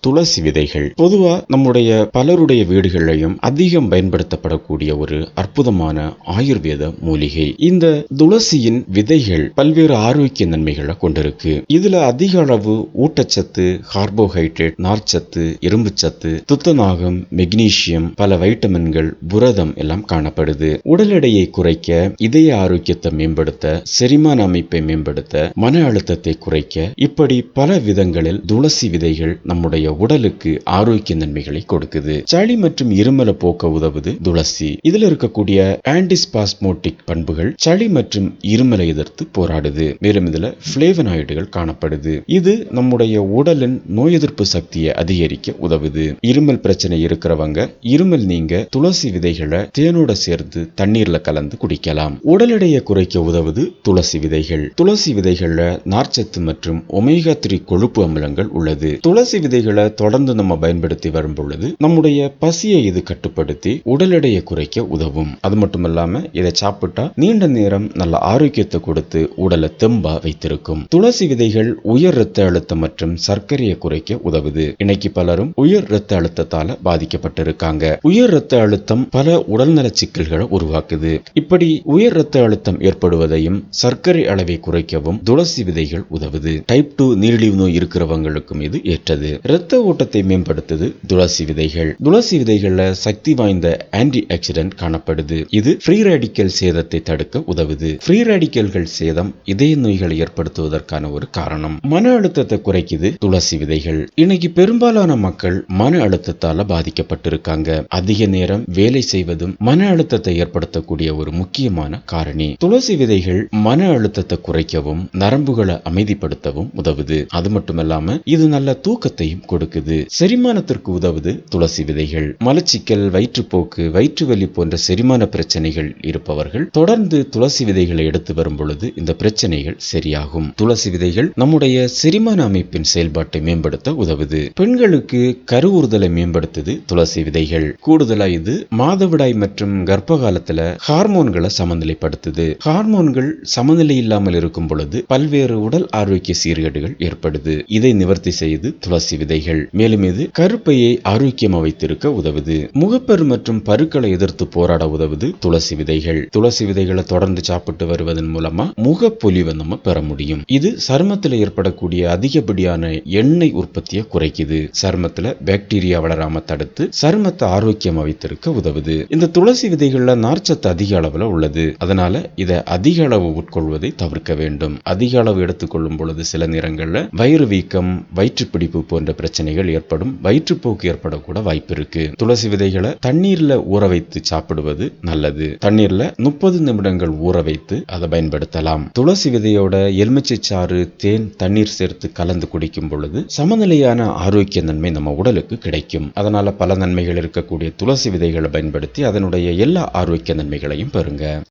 துளசி விதைகள். பொதுவா நம்முடைய பலருடைய வீடுகளிலையும் அதிகம் பயன்படுத்தப்படக்கூடிய ஒரு அற்புதமான ஆயுர்வேத மூலிகை. இந்த துளசியின் விதைகள் பல்வேறு ஆரோக்கிய நன்மைகளை கொண்டிருக்கு. இதுல அதிக அளவு ஊட்டச்சத்து கார்போஹைட்ரேட் நார்ச்சத்து இரும்புச்சத்து துத்தநாகம் மெக்னீசியம் பல வைட்டமின்கள் புரதம் எல்லாம் காணப்படுது. உடல் எடையை குறைக்க இதய ஆரோக்கியத்தை மேம்படுத்த செரிமான அமைப்பை மேம்படுத்த மன அழுத்தத்தை குறைக்க இப்படி பல விதங்களில் துளசி விதைகள் நம்முடைய உடலுக்கு ஆரோக்கிய நன்மைகளை கொடுக்குது. சளி மற்றும் இருமலை போக்க உதவுது துளசி. இதுல இருக்கக்கூடிய ஆன்டிஸ்பாஸ்மோட்டிக் பண்புகள் சளி மற்றும் இருமலை எதிர்த்து போராடுது. மேலும் இதுல பிளேவனாய்டுகள் காணப்படுது. இது நம்முடைய உடலின் நோய் எதிர்ப்பு சக்தியை அதிகரிக்க உதவுது. இருமல் பிரச்சனை இருக்கிறவங்க இருமல் நீங்க துளசி விதைகளை தேனோட சேர்த்து தண்ணீர்ல கலந்து குடிக்கலாம். உடல் எடையை குறைக்க உதவுது துளசி விதைகள். துளசி விதைகள்ல நார்ச்சத்து மற்றும் ஒமேகா த்ரீ கொழுப்பு அமிலங்கள் உள்ளது. துளசி விதைகளை தொடர்ந்து நம்ம பயன்படுத்தி வரும் பொழுது நம்முடைய பசியை இது கட்டுப்படுத்தி உடல் எடையை குறைக்க உதவும். அது மட்டும் இல்லாம இதை சாப்பிட்டா நீண்ட நேரம் நல்ல ஆரோக்கியத்தை கொடுத்து உடலை தெம்பா வைத்திருக்கும். துளசி விதைகள் உயர் ரத்த அழுத்தம் மற்றும் சர்க்கரையை குறைக்க உதவுது. இன்னைக்கு பலரும் உயர் இரத்த அழுத்தத்தால பாதிக்கப்பட்டிருக்காங்க. உயர் ரத்த அழுத்தம் பல உடல்நல சிக்கல்களை உருவாக்குது. இப்படி உயர் இரத்த அழுத்தம் ஏற்படுவதையும் சர்க்கரை அளவை குறைக்கவும் துளசி விதைகள் உதவுது. டைப் டூ நீரிழிவு நோய் இருக்கிறவங்களுக்கும் இது ஏற்றது. இரத்த ஓட்டத்தை மேம்படுத்துது துளசி விதைகள். துளசி விதைகள்ல சக்தி வாய்ந்த ஆன்டி ஆக்சிடென்ட் காணப்படுது. இது ஃப்ரீ ரேடிக்கல் சேதத்தை தடுக்க உதவுது. ஃப்ரீ ரேடிக்கல்கள் சேதம் இதய நோய்களை ஏற்படுத்துவதற்கான ஒரு காரணம். மன அழுத்தத்தை குறைக்குது துளசி விதைகள். இன்னைக்கு பெரும்பாலான மக்கள் மன அழுத்தத்தால பாதிக்கப்பட்டிருக்காங்க. அதிக நேரம் வேலை செய்வதும் மன அழுத்தத்தை ஏற்படுத்தக்கூடிய ஒரு முக்கியமான காரணி. துளசி விதைகள் மன அழுத்தத்தை குறைக்கவும் நரம்புகளை அமைதிப்படுத்தவும் உதவுது. அது மட்டுமல்லாம இது நல்ல தூக்கத்தையும் கொடுக்குது. செரிமானத்திற்கு உதவுது துளசி விதைகள். மலச்சிக்கல் வயிற்றுப்போக்கு வயிற்று வலி போன்ற செரிமான பிரச்சனைகள் இருப்பவர்கள் தொடர்ந்து துளசி விதைகளை எடுத்து வரும் பொழுது இந்த பிரச்சனைகள் சரியாகும். துளசி விதைகள் நம்முடைய செரிமான அமைப்பின் செயல்பாட்டை மேம்படுத்த உதவுது. பெண்களுக்கு கருவுறுதலை மேம்படுத்துது துளசி விதைகள். கூடுதலா இது மாதவிடாய் மற்றும் கர்ப்ப காலத்துல ஹார்மோன்களை சமநிலைப்படுத்துது. ஹார்மோன்கள் சமநிலை இல்லாமல் இருக்கும் பொழுது பல்வேறு உடல் ஆரோக்கிய சீர்கேடுகள் ஏற்படுது. இதை நிவர்த்தி செய்து துளசி விதைகள் மேலும் இது கருப்பையை ஆரோக்கியம் வைத்திருக்க உதவுது. முகப்பெரு மற்றும் பருக்களை எதிர்த்து போராட உதவுது துளசி விதைகள். துளசி விதைகளை தொடர்ந்து சாப்பிட்டு வருவதன் மூலமா முகப்பொலிவை நம்ம பெற முடியும். இது சருமத்தில் ஏற்படக்கூடிய அதிகப்படியான எண்ணெய் உற்பத்தியை குறைக்குது. சருமத்துல பாக்டீரியா வளராம தடுத்து சருமத்தை ஆரோக்கியமா வைத்திருக்க உதவுது. இந்த துளசி விதைகள்ல நார்ச்சத்து அதிக அளவுல உள்ளது. அதனால இதை அதிக அளவு உட்கொள்வதை தவிர்க்க வேண்டும். அதிக அளவு எடுத்துக்கொள்ளும் பொழுது சில நேரங்கள்ல வயிறு வீக்கம் வயிற்றுப்பிடிப்பு போன்ற பிரச்சனை பிரச்சனைகள் ஏற்படும் வயிற்றுப்போக்கு ஏற்படக்கூட வாய்ப்பு இருக்கு. துளசி விதைகளை தண்ணீர்ல ஊற வைத்து சாப்பிடுவது நல்லது. தண்ணீர்ல முப்பது நிமிடங்கள் ஊற வைத்து அதை பயன்படுத்தலாம். துளசி விதையோட எலுமிச்சை சாறு தேன் தண்ணீர் சேர்த்து கலந்து குடிக்கும் பொழுது சமநிலையான ஆரோக்கிய நன்மை நம்ம உடலுக்கு கிடைக்கும். அதனால பல நன்மைகள் இருக்கக்கூடிய துளசி விதைகளை பயன்படுத்தி அதனுடைய எல்லா ஆரோக்கிய நன்மைகளையும் பெறுங்க.